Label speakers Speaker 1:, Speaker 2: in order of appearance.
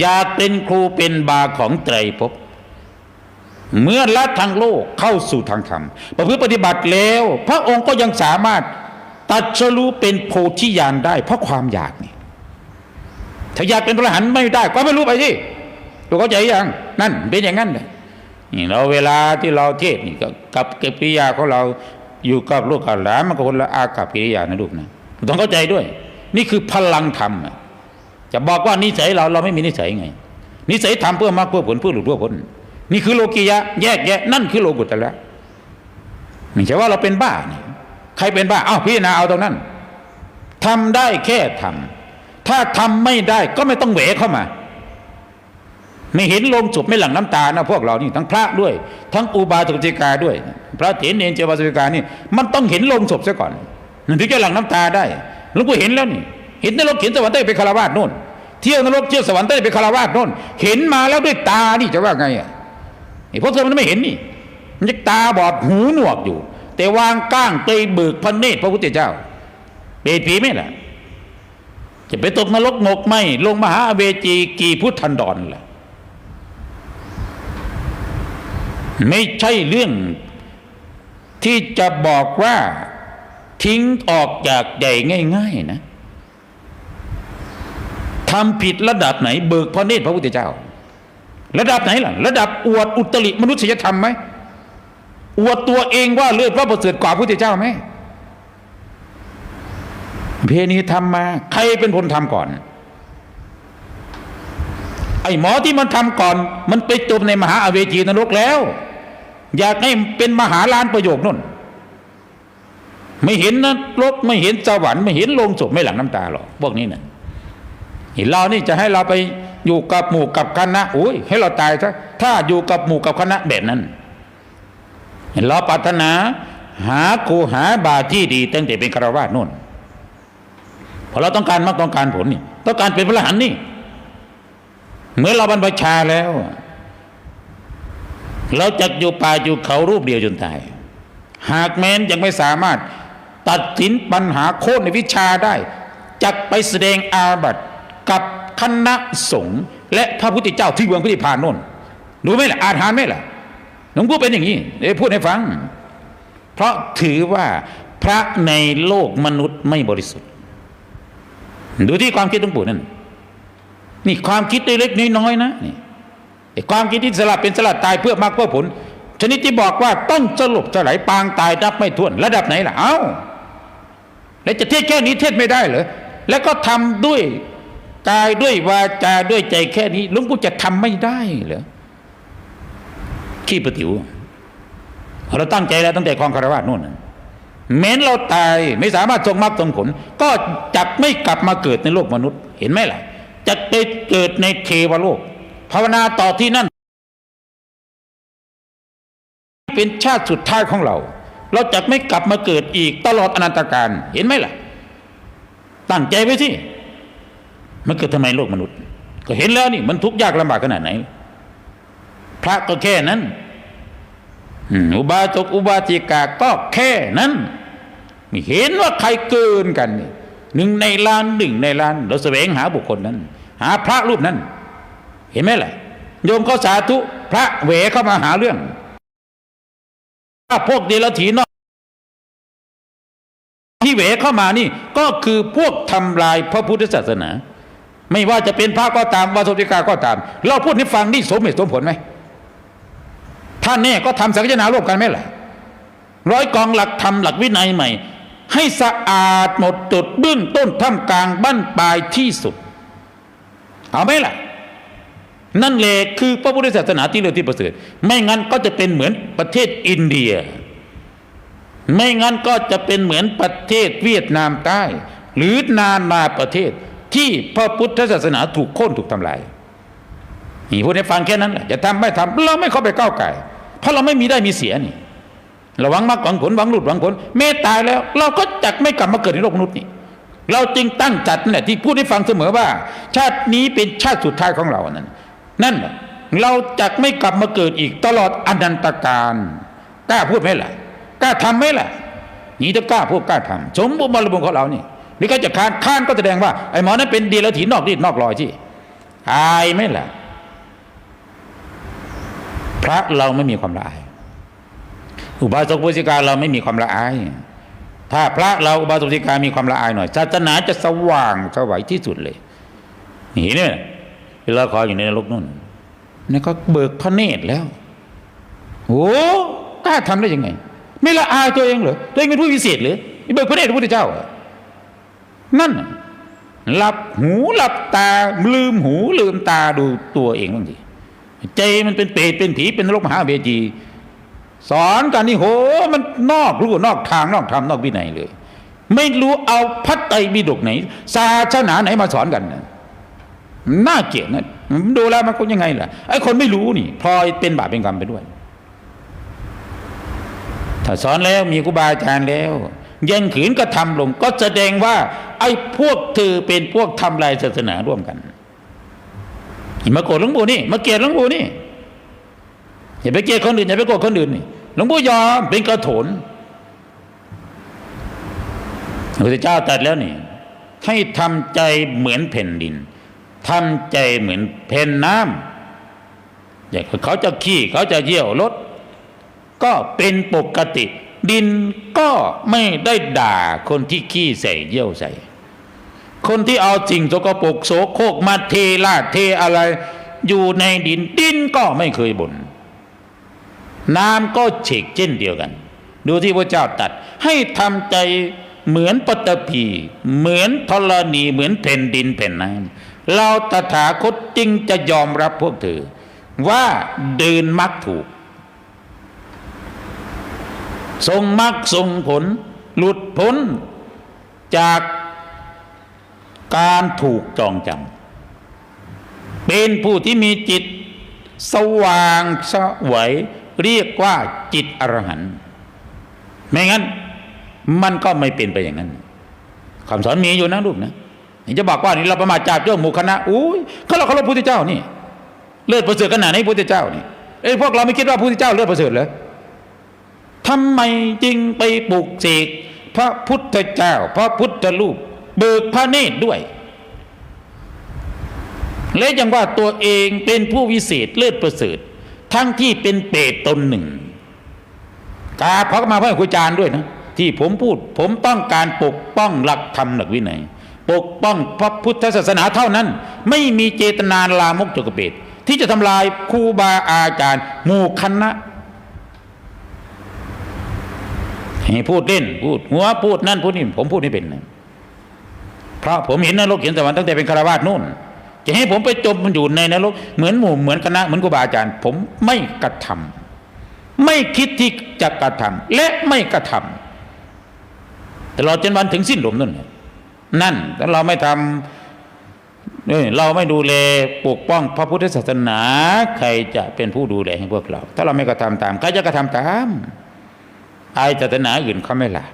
Speaker 1: อยากเป็นครูเป็นบาของไตรภพเมื่อละทางโลกเข้าสู่ทางธรรมประพฤติปฏิบัติแล้ว พระองค์ก็ยังสามารถตัดสรู้เป็นโพธิญาณได้ เพราะความอยากนี่ถ้าอยากเป็นพระหันไม่ได้ก็ไม่รู้ไปที่ตัวเข้าใจยังนั่นเป็นอย่างนั้นเลยนี่เราเวลาที่เราเทศนี่ก,กับกิริยาของเราอยู่กับลูกกับหลานมันก็คนละอากับกิริยานะลูกนะต้องเข้าใจด้วย นี่คือพลังธรรมอะ จะบอกว่านิสัยเราเราไม่มีนิสัยไง นิสัยทำเพื่อมรรคเพื่อผลเพื่อหลุดเพื่อพ้นนี่คือโลกียะ แยกแยะ นั่นคือโลกุตละไม่ใช่ว่าเราเป็นบ้านี่ใครเป็นบ้า เอ้าพิจารณาเอาตรงนั้นทำได้แค่ทำถ้าทำไม่ได้ก็ไม่ต้องแหวเข้ามา ไม่เห็นลงศพไม่หลั่งน้ำตานะพวกเรานี่ทั้งพระด้วย ทั้งอุบาสกจิกาด้วย พระเถรเนรเจวาสกิกานี่ มันต้องเห็นลงศพซะก่อนถึงจะหลั่งน้ำตาได้หลวงปู่เห็นแล้วนี่ เห็นนรกเห็นสวรรค์ได้ไปคารวาสโน่น เที่ยวนรกเที่ยวสวรรค์ได้ไปคารวาสโน่น เห็นมาแล้วด้วยตานี่จะว่าไงอะไอ้พวกเธอมันไม่เห็นนี่มันจะตาบอดหูหนวกอยู่ แต่วางก้างเตยเบิกพระเนตรพระพุทธเจ้าเปรตผีไหมล่ะ จะไปตกนรกงกไหมลงมหาเวจีกี่พุทธันดรล่ะไม่ใช่เรื่องที่จะบอกว่าทิ้งออกจากใหญ่ง่าย ๆ นะ ทำผิดระดับไหน เบิกพระเนตรพระพุทธเจ้า ระดับไหนล่ะ ระดับอวดอุตริมนุษยธรรมไหมอวดตัวเองว่าเลือดพระประเสริฐกว่าพระพุทธเจ้าไหมเพณีทำมา ใครเป็นคนทำก่อน ไอ้หมอที่มันทำก่อน มันไปจมในมหาอเวจีนรกแล้ว อยากให้เป็นมหาลานประโยคนั่นไม่เห็นนรกไม่เห็นสวรรค์ไม่เห็นโลงศพไม่หลั่งน้ำตาหรอกพวกนี้เนะ่ะ เห็นเรานี่จะให้เราไปอยู่กับหมู่กับคณะโอ้ยให้เราตายซะถ้าอยู่กับหมู่กับคณะแบบนั้น เราปรารถนาหาครูหาบาที่ดีตั้งแต่เป็นคารวะนู่นเพราะเราต้องการมากต้องการผลนี่ ต้องการเป็นพระหันนี่เมื่อเราบรรพชาแล้ว เราจะอยู่ป่าอยู่เขารูปเดียวจนตาย หากแม้นยังไม่สามารถตัดสินปัญหาโคตรในวิชาได้จักไปแสดงอาบัติ กับคณะสงฆ์และพระพุทธเจ้าที่เมืองพิธิพานโน่นรู้ไหมล่ะอาถานไหมล่ะหลวงปู่เป็นอย่างนี้เดี๋ยวพูดให้ฟัง เพราะถือว่าพระในโลกมนุษย์ไม่บริสุทธิ์ ดูที่ความคิดหลวงปู่นั่นนี่ความคิดเล็กๆน้อยๆนะนี่ความคิดที่สลับเป็นสลัดตายเพื่อมรรคเพื่อผล ชนิดที่บอกว่าต้องสลบสลายปางตายนับไม่ถ้วนระดับไหนล่ะเอ้าแล้วจะเทศแค่นี้เทศไม่ได้เหรอแล้วก็ทำด้วย กายด้วยวาจาด้วยใจแค่นี้หลุงปู่จะทำไม่ได้เหรอขี้ประติ๋วเราตั้งใจแล้วตั้งแต่คลองคารวะนู่นน่ะแม้นเราตายไม่สามารถทรงมรรคทรงผล ก็จักไม่กลับมาเกิดในโลกมนุษย์ เห็นไหมล่ะจะไปเกิดในเทวโลก ภาวนาต่อที่นั่น เป็นชาติสุดท้ายของเรา เราจะไม่กลับมาเกิดอีกตลอดอนันตการเห็นไหมล่ะ ตั้งใจไว้สิ มันเกิดทำไมโลกมนุษย์ ก็เห็นแล้วนี่มันทุกข์ยากลำบากขนาดไหน พระก็แค่นั้นอุบาสกอุบาสิกาก็แค่นั้นไม่เห็นว่าใครเกินกันหนึ่งในล้านหนึ่งในล้าน เราแสวงหาบุคคลนั้น หาพระรูปนั้น เห็นไหมล่ะโยมเขาสาธุพระเหวเข้ามาหาเรื่องถ้าพวกเดรัจฉีนอกที่เหวเข้ามานี่ ก็คือพวกทำลายพระพุทธศาสนา ไม่ว่าจะเป็นพระก็ตามวาสุติกาก็ตาม เราพูดให้ฟังนี่สมเหตุสมผลไหมท่านแน่ก็ทำสังฆนาร่วมกันไหมล่ะร้อยกองหลักธรรมหลักวินัยใหม่ ให้สะอาดหมดจดเบื้องต้นท่ามกลางบั้นปลายที่สุด เอาไหมล่ะ นั่นแหละคือพระพุทธศาสนาที่เลิศที่ประเสริฐไม่งั้นก็จะเป็นเหมือนประเทศอินเดีย ไม่งั้นก็จะเป็นเหมือนประเทศเวียดนามใต้ หรือนานาประเทศ ที่พระพุทธศาสนาถูกโค่นถูกทำลายนี่พูดให้ฟังแค่นั้นแหละจะทำไม่ทำเราไม่เข้าไปก้าวไก่เพราะเราไม่มีได้มีเสียนี่เราหวังมากหวังผลหวังหลุดหวังผลเมตตายแล้ว เราก็จักไม่กลับมาเกิดในโลกมนุษย์นี่เราจึงตั้งจัดนั่นแหละที่พูดให้ฟังเสมอว่า ชาตินี้เป็นชาติสุดท้ายของเรานั่นนั่นเราจักไม่กลับมาเกิดอีกตลอดอนันตการกล้าพูดไหมล่ะกล้าทำไหมล่ะนี่ถ้ากล้าพูดกล้าทำสมบูรณ์บริบูรณ์ของเรานี่ นี่ก็จะค้านค้านก็แสดงว่าไอ้หมอนั้นเป็นเดียรถีนอกรีดนอกรอยที่อายไหมล่ะ พระเราไม่มีความละอาย อุบาสกอุบาสิกาเราไม่มีความละอาย ถ้าพระเราอุบาสกอุบาสิกามีความละอายหน่อยศาสนาจะสว่างสวัยที่สุดเลยนี่เนี่ยเวลาขอยอยู่ในนรกนู่นนี่ก็เบิกพระเนตรแล้วโอ้กล้าทำได้ยังไง ไม่ละอายตัวเองเหรอตัวเองเป็นผู้พิเศษหรือเบิกพระเนตรพระพุทธเจ้า นั่น หลับหูหลับตา ลืมหูลืมตาดูตัวเองบางสิใจมันเป็นเปรตเป็นผีเป็นนรกมหาเวจีสอนกันนี่โห มันนอกรู้นอกทางนอกธรรมนอกวินัยเลย ไม่รู้เอาพระไตรปิฎกไหน ศาสนาไหนมาสอนกันนะน่าเกลียดนะดูแล้วมันก็ยังไงล่ะไอ้คนไม่รู้นี่พลอยเป็นบาปเป็นกรรมไปด้วย ถ้าสอนแล้วมีครูบาอาจารย์แล้ว ยังขืนกระทำลงก็แสดงว่า ไอ้พวกเธอเป็นพวกทำลายศาสนาร่วมกันมาโกรธหลวงปู่นี่มาเกลียดหลวงปู่นี่อย่าไปเกลียดคนอื่นอย่าไปโกรธคนอื่นนี่หลวงปู่ยอมเป็นกระโถนพระพุทธเจ้าตรัดแล้วนี่ ให้ทำใจเหมือนแผ่นดินทำใจเหมือนแผ่นน้ำอย่างเขาจะขี้เขาจะเยี่ยวรถก็เป็นปกติ ดินก็ไม่ได้ด่าคนที่ขี้ใส่เยี่ยวใส่ คนที่เอาสิ่งสกปรกโสโครกมาเทลาดเทอะไร อยู่ในดินดินก็ไม่เคยบน่นน้ำก็เฉกเช่นเดียวกัน ดูที่พระเจ้าตัดให้ทำใจเหมือนปฐพีเหมือนธรณีเหมือนแผ่นดินแผ่นน้ำเราตถาคตจึงจะยอมรับพวกเธอ ว่าเดินมักถูก ทรงมรรคทรงผล หลุดพ้นจากการถูกจองจำเป็นผู้ที่มีจิตสว่างสวัยเรียกว่าจิตอรหันต์ไม่งั้น มันก็ไม่เป็นไปอย่างนั้นคำสอนมีอยู่นะลูกนะนี่จะบอกว่านี่เราประมาทจากเรื่องหมู่คณะอุ้ยเขาเราเคารพพระพุทธเจ้านี่ เลิศประเสริฐขนาดไหนพระพุทธเจ้านี่เอ้พวกเราไม่คิดว่าพระพุทธเจ้าเลิศประเสริฐเหรอ ทำไมจึงไปปลุกเสกพระพุทธเจ้า พระพุทธรูป เบิกพระเนตรด้วย และยังว่าตัวเองเป็นผู้วิเศษเลิศประเสริฐ ทั้งที่เป็นเปรตตนหนึ่งกาพระมาพระครูจารย์ด้วยนะที่ผมพูด ผมต้องการปกป้องหลักธรรมหลักวินัยปกป้องพระพุทธศาสนาเท่านั้น ไม่มีเจตนาลามกจกเปรตที่จะทำลายครูบาอาจารย์หมู่คณะ ให้พูดเล่น พูดหัวพูดนั่นพูดนี่ผมพูดไม่เป็นนะเพราะผมเห็นนรกเห็นสวรรค์ตั้งแต่เป็นคารวาสนู่น จะให้ผมไปจมมันอยู่ในนรกเหมือนหมู่เหมือนคณะเหมือนครูบาอาจารย์ ผมไม่กระทำไม่คิดที่จะกระทำและไม่กระทำตลอดจนวันถึงสิ้นลมนั่นนั่นถ้าเราไม่ทำเอ้ยเราไม่ดูแลปกป้องพระพุทธศาสนา ใครจะเป็นผู้ดูแลให้พวกเรา ถ้าเราไม่กระทำตาม ใครจะกระทำตาม ไอ้ศาสนาอื่นเขาไม่ละ